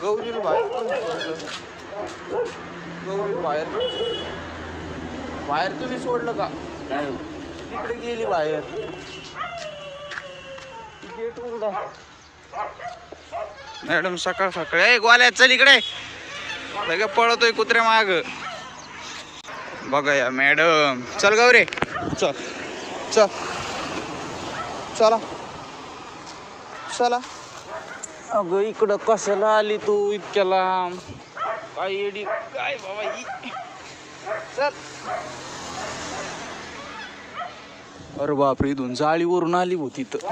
गौरीला बाहेर गौरी बाहेर बाहेर तुम्ही सोडलं का? तिकडे गेली बाहेर. गेट उघडा. मॅडम सकाळ सकाळ. ए गोल्या चल इकडे. लगे पळतोय कुत्र्या माग. बघा या मॅडम. चल गौरे. चल. चल. चला. चला. अगं इकडं कशाला आली तू इतक्या लांब? काय येडी काय बाबा ही? चल. अरे बापरे इथून जाळीवरून आली होती तर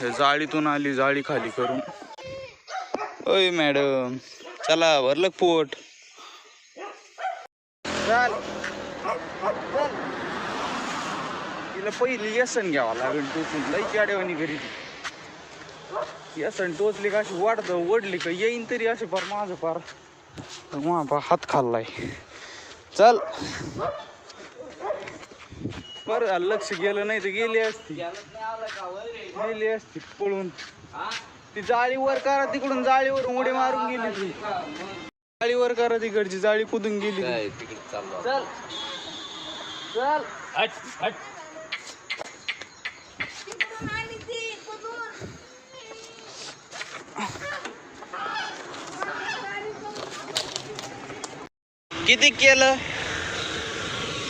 हे जाळीतून आली जाळी खाली करून. ओय मॅडम. चला भरलं पोट. चल. तिला पहिली व्यसन घ्यावं लागेल टोचून लई गाड्यावानी घरी. व्यसन टोचली का अशी वाढत ओढली का? येईन तरी असे फार माझं फार. मग पा हात खाल्लाय. चल. बरं लक्ष गेलं नाही तर गेली असती. गेली असती पळून. ती जाळी वर करा तिकडून जाळीवर उडी मारून गेली ती. जाळी वर करा तिकडची जाळी कुदून गेली चल. चल. किती केलं?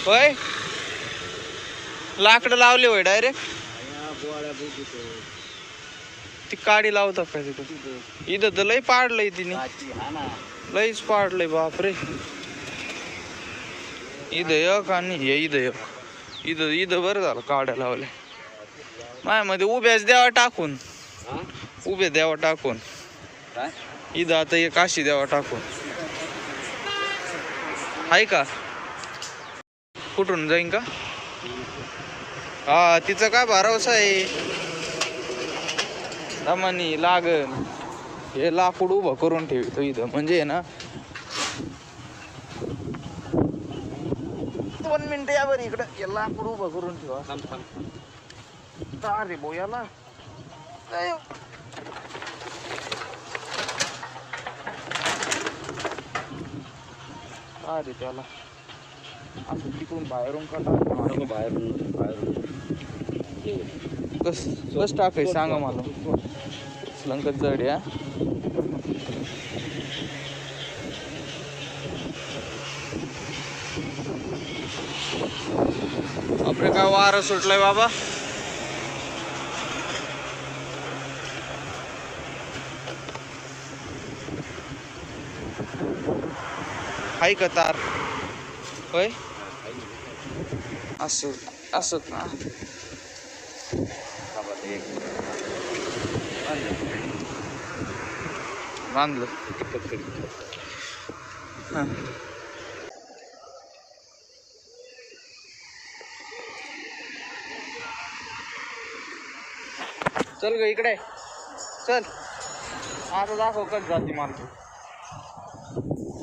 होय? लाकडं लावले होय डायरेक्ट? ती काडी लावतात का तिथं? इथं तर लय पाडलंय तिने. लईच पाडलंय बापरे. इथं एक आणि हे इथं एक. इथं इथं बरं झालं काड्या लावल्या. माझ्यामध्ये उभ्याच द्यावा टाकून? उभे द्यावा टाकून. इथं आता एक काशी द्यावा टाकून. आहे का? कुठून? जाईन का? हा तिचं काय भरोसा आहे? दमानी लागन हे लाकूड उभं करून ठेवतो इथं म्हणजे ना? दोन मिनिटं या बरं इकडं. हे लाकूड उभं करून ठेवा. अरे भाऊ याला. अरे त्याला. असं तिकडून बाहेरून काढा. बाहेरून बाहेरून कस कस टाकाय सांगा मला. लंकत जड या आपले काय वारं सुटलंय बाबा. हाय का तार होय? असत असत ना बांधलं. चल ग इकडे. चल. आता दाखव कट जाते मला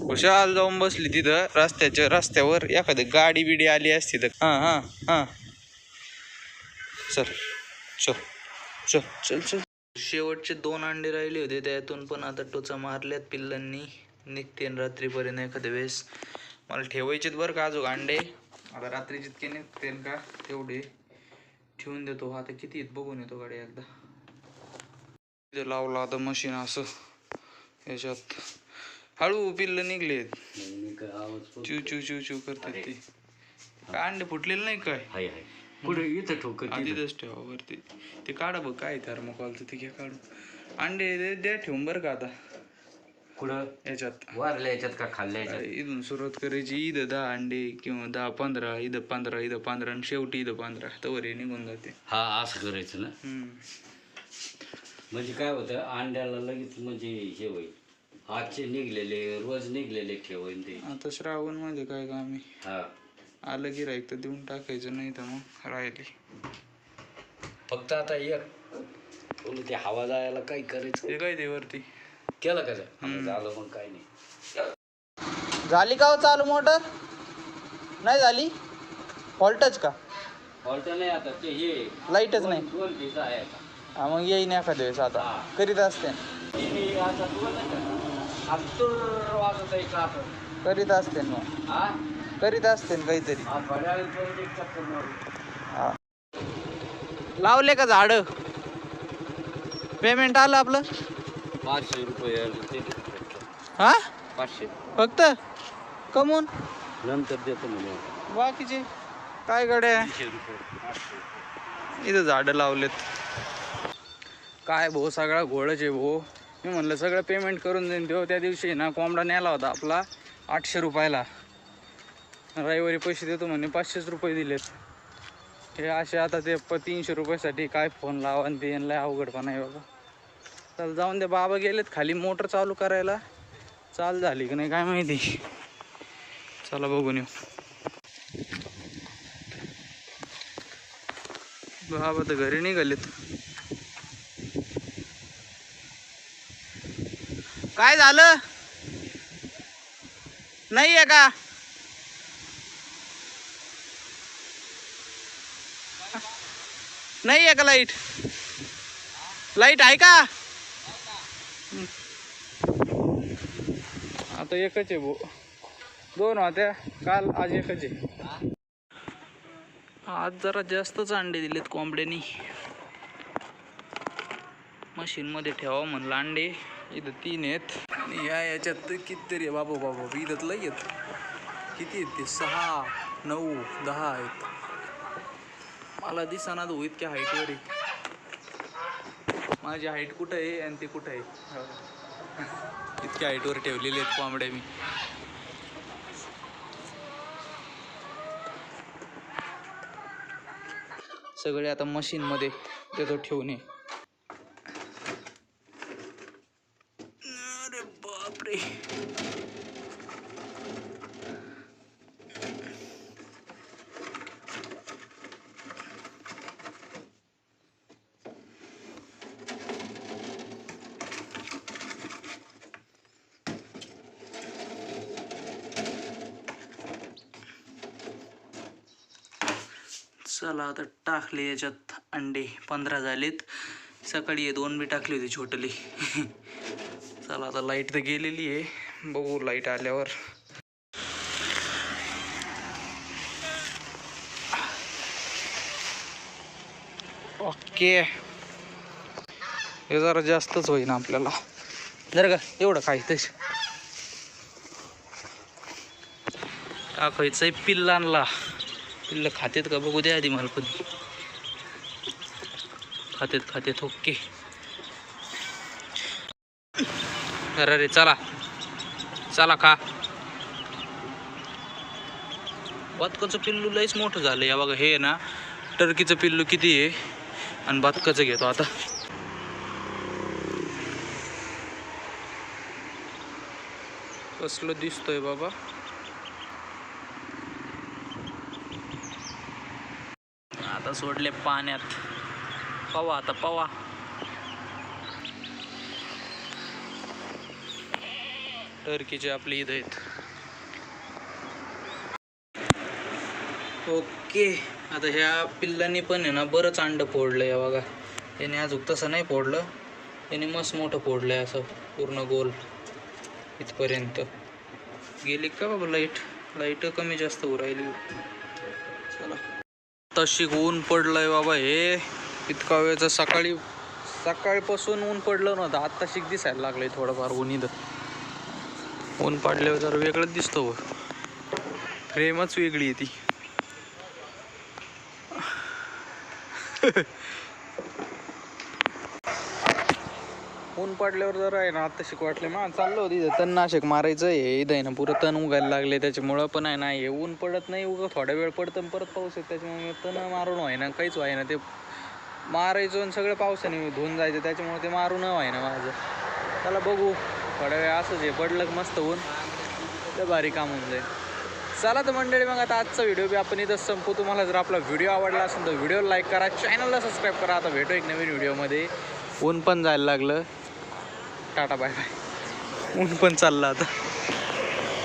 खुशाल जाऊन बसली तिथं. रस्त्याच्या रस्त्यावर एखादी गाडी बिडी आली असती तर. हा हां हां. चल चल चल चल चल. शेवटचे दोन अंडे राहिले होते. त्यातून पण आता टोचा मारल्यात पिल्लांनी. निघतेन रात्रीपर्यंत एखाद्या वेळेस. मला ठेवायचेत बरं का अजून अंडे? आता रात्री जितके निघते का तेवढे ठेवून देतो. आता किती येत बघून येतो गाडी एकदा. लावला आता मशीन असं. याच्यात हळू पिल्लं निघलेत चिव चिव चिव चिव करतात ते. काय अंडे फुटलेले नाही काय? हाय हाय. पुढे इथं ठोकर आधी तिथंच ठेवा वरती. ते काढा बघ काय थर्मोकॉलचं ते घ्या काढून. अंडे दे- द्या ठेवून बरं का आता. कुठं? याच्यात. वारल्या याच्यात का खाल्ल्या याच्यात? इथून सुरुवात करायची. इथं दहा अंडे किंवा दहा पंधरा इथं पंधरा इथं पंधरा आणि शेवटी इथं पंधरा. तवर हे निघून जाते. हा असं करायचं ना? हम्म. म्हणजे काय होतं? अंड्याला लगेच म्हणजे हे होईल. आजचे निघलेले रोज निघलेले ठेवायन ते. आता श्रावणमध्ये काय काम आहे? हा. आलं गिरायक तर देऊन टाकायचं नाही तर मग राहिली. फक्त आता एक बोलू ते हवा जायला काय करायचं? ते काय ते वरती? केलं का ते? झालं मग काय नाही. झाली का हो चालू मोटर? नाही झाली? फॉल्टच का? फॉल्ट नाही आता ते हे. लाईटच नाही. दोन पिझ्झा आहे आता. हा मग येईन एखाद्या वेळेस आता. हा. करीत असते. हे आता तुला नाही का? आत्तूर वाजत आहे का आता करीत असते मग हा करीत असते काहीतरी. हा घड्याळ परत एक चक्कर मारू. हा. लावले का झाड? पेमेंट आलं आपलं? पाचशे रुपये ते हा? पाचशे. फक्त? कमून नंतर देतो म्हणे. बाकीचे? काय गड्या? तीनशे रुपये पाचशे इथं झाडं लावलेत. काय भाऊ सगळा घोळच आहे भाऊ मी म्हणलं सगळं पेमेंट करून देईन. देऊ त्या दिवशी ना कोंबडा न्याला होता आपला आठशे रुपयाला. रविवारी पैसे देतो म्हणे पाचशेच रुपये दिलेत. हे असे आता ते प तीनशे रुपयासाठी काय फोन लावा आणि ते लय अवघडपणा आहे बाबा. चल जाऊन दे. बाबा गेलेत खाली. मोटर चालू करायला. चाल झाली की नाही काय माहिती. चला बघून येऊ. बाबा तर घरी निघालेत. काय झालं? नाही आहे का? नाही आहे का लाइट? लाइट आहे का? आता एकच आहे भो दोन होत्या काल आज एकच आहे. आज जरा जास्तच अंडे दिलेत कोंबड्यांनी. मशीनमध्ये ठेवा म्हणलं अंडे. इथं तीन आहेत. आणि या याच्यात कितीतरी बाबू बाबा बाबा इथं लई आहेत. किती आहेत ते? सहा नऊ दहा आहेत. मला दिसाना तू इतक्या हाईटवर आहे माझी हाईट कुठं आहे आणि ते कुठं आहे? इतक्या हाईटवर ठेवलेले आहेत कोंबड्या मी. सगळे आता मशीनमध्ये देतो ठेवणे अरे बापरे चला आता टाकले याच्यात अंडे पंधरा झालेत. सकाळी हे दोन बी टाकली होती छोटली. चला आता लाइट तर गेलेली आहे. बघू लाइट आल्यावर. ओके. हे जरा जास्तच होईना आपल्याला. जर का एवढं खायचं टाकायचं पिल्लांना. पिल्लं खातेत का? बघू द्या आधी मला पण. खातेत खातेत. ओके. अरे रे चला. चला खा. बदकाचं पिल्लू लईच मोठं झालं. या बघा हे ना टर्कीचं पिल्लू किती आहे? आणि बदकाचं घेतो आता. कसलं दिसतोय बाबा. आता सोडले पाण्यात. पवा आता पवा. टर्कीचे आपले इथं आहेत. ओके आता ह्या पिल्लांनी पण आहे ना बरंच अंड फोडलं या बघा. याने अजून तसं नाही फोडलं. याने मस्त मोठं फोडलं आहे असं पूर्ण गोल. इथपर्यंत. गेली का बाबा लाइट लाइट कमी जास्त होऊ राहिली. तशी ऊन पडलंय बाबा हे इतका वेळचं सकाळी सकाळपासून ऊन पडलं नव्हतं आत्ता शिक दिसायला लागलंय थोडंफार ऊन इथं ऊन पडल्यावर जरा वेगळंच दिसतो हो. फ्रेमच वेगळी आहे ती ऊन पडल्यावर जरा आहे ना आता शिक वाटले मा चाललो होती तणनाशक मारायचं आहे. इथं आहे ना पुरं तण उगायला लागले त्याच्यामुळं पण आहे ना हे ऊन पडत नाही उगा थोडा वेळ पडतं आणि परत पाऊस येत. त्याच्यामुळे तण मारून व्हाय ना काहीच व्हाय ना ते मारायचं आणि सगळं पावसाने धुवून जायचं त्याच्यामुळे ते मारून व्हाय ना माझं. चला बघू थोड्या वेळ असंच आहे पडलं की मस्त ऊन. ते भारी काम होऊन जाईल. चला तर मंडळी मग आता आजचा व्हिडिओ बी आपण इथं संपू तुम्हाला जर आपला व्हिडिओ आवडला असेल तर व्हिडिओ लाईक करा चॅनलला सबस्क्राईब करा. आता भेटू एक नवीन व्हिडिओमध्ये ऊन पण जायला लागलं. टाटा बाय बाय ऊन पण चाललं आता.